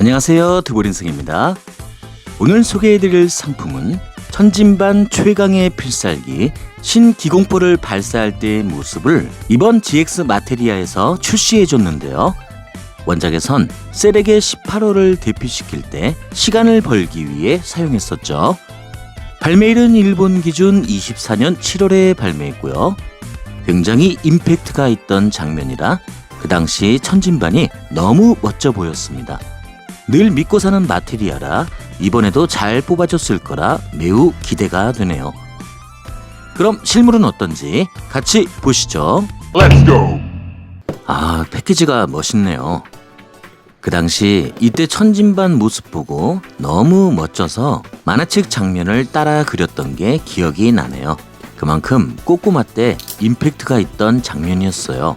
안녕하세요. 두보린생입니다. 오늘 소개해드릴 상품은 천진반 최강의 필살기 신기공포를 발사할 때의 모습을 이번 GX 마테리아에서 출시해 줬는데요. 원작에선 세렉의 18호를 대피시킬 때 시간을 벌기 위해 사용했었죠. 발매일은 일본 기준 24년 7월에 발매했고요. 굉장히 임팩트가 있던 장면이라 그 당시 천진반이 너무 멋져 보였습니다. 늘 믿고 사는 마테리아라 이번에도 잘 뽑아줬을 거라 매우 기대가 되네요. 그럼 실물은 어떤지 같이 보시죠. Let's go. 아, 패키지가 멋있네요. 그 당시 이때 천진반 모습 보고 너무 멋져서 만화책 장면을 따라 그렸던 게 기억이 나네요. 그만큼 꼬꼬마 때 임팩트가 있던 장면이었어요.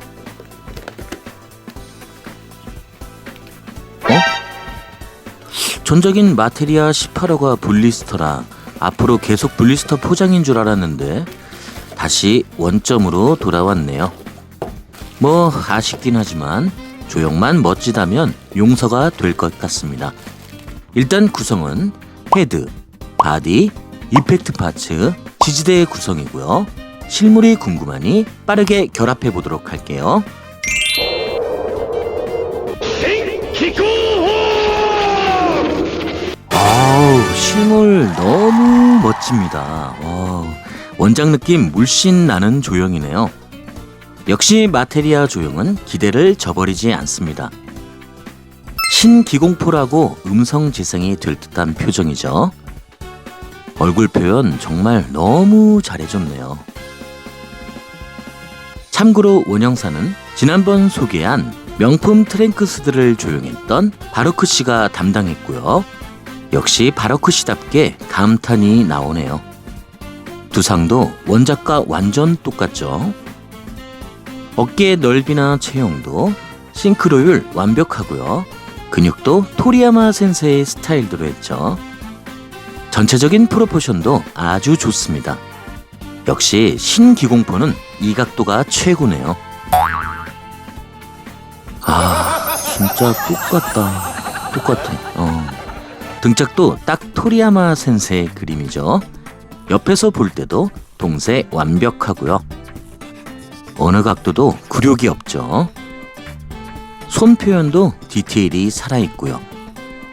전작인 마테리아 18호가 블리스터라 앞으로 계속 블리스터 포장인 줄 알았는데 다시 원점으로 돌아왔네요. 뭐 아쉽긴 하지만 조형만 멋지다면 용서가 될 것 같습니다. 일단 구성은 헤드, 바디, 이펙트 파츠, 지지대의 구성이고요. 실물이 궁금하니 빠르게 결합해 보도록 할게요. 기코! 너무 멋집니다. 와우, 원작 느낌 물씬 나는 조형이네요. 역시 마테리아 조형은 기대를 저버리지 않습니다. 신기공포라고 음성 재생이 될 듯한 표정이죠. 얼굴 표현 정말 너무 잘해줬네요. 참고로 원영사는 지난번 소개한 명품 트랭크스들을 조용했던 바로크 씨가 담당했고요. 역시 바로크 씨답게 감탄이 나오네요. 두상도 원작과 완전 똑같죠. 어깨 넓이나 체형도 싱크로율 완벽하고요. 근육도 토리야마 센세의 스타일대로 했죠. 전체적인 프로포션도 아주 좋습니다. 역시 신기공포는 이 각도가 최고네요. 아, 진짜 똑같다. 똑같아. 어. 등짝도 딱 토리야마 센세의 그림이죠. 옆에서 볼 때도 동세 완벽하고요. 어느 각도도 굴욕이 없죠. 손 표현도 디테일이 살아있고요.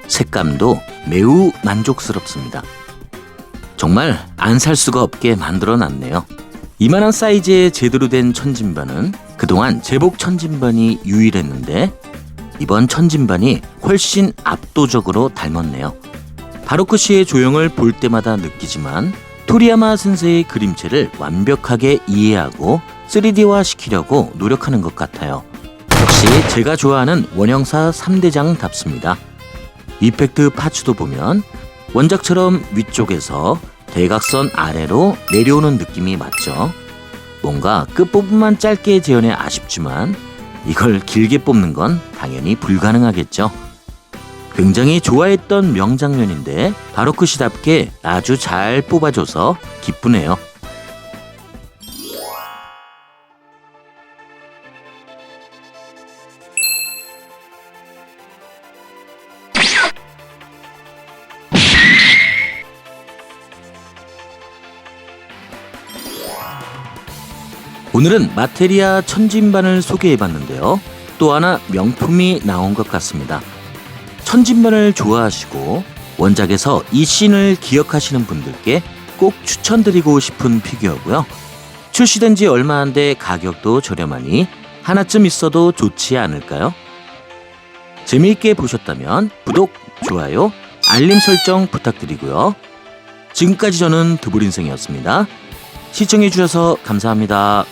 색감도 매우 만족스럽습니다. 정말 안 살 수가 없게 만들어 놨네요. 이만한 사이즈의 제대로 된 천진반은 그동안 제복 천진반이 유일했는데 이번 천진반이 훨씬 압도적으로 닮았네요. 바로크 씨의 조형을 볼 때마다 느끼지만 토리야마 센세의 그림체를 완벽하게 이해하고 3D화 시키려고 노력하는 것 같아요. 역시 제가 좋아하는 원형사 3대장답습니다. 이펙트 파츠도 보면 원작처럼 위쪽에서 대각선 아래로 내려오는 느낌이 맞죠. 뭔가 끝부분만 짧게 재현해 아쉽지만 이걸 길게 뽑는 건 당연히 불가능하겠죠. 굉장히 좋아했던 명장면인데 바로크 시답게 아주 잘 뽑아줘서 기쁘네요. 오늘은 마테리아 천진반을 소개해봤는데요. 또 하나 명품이 나온 것 같습니다. 천진반을 좋아하시고 원작에서 이 씬을 기억하시는 분들께 꼭 추천드리고 싶은 피규어고요. 출시된 지 얼마 안 돼 가격도 저렴하니 하나쯤 있어도 좋지 않을까요? 재미있게 보셨다면 구독, 좋아요, 알림 설정 부탁드리고요. 지금까지 저는 드불인생이었습니다. 시청해주셔서 감사합니다.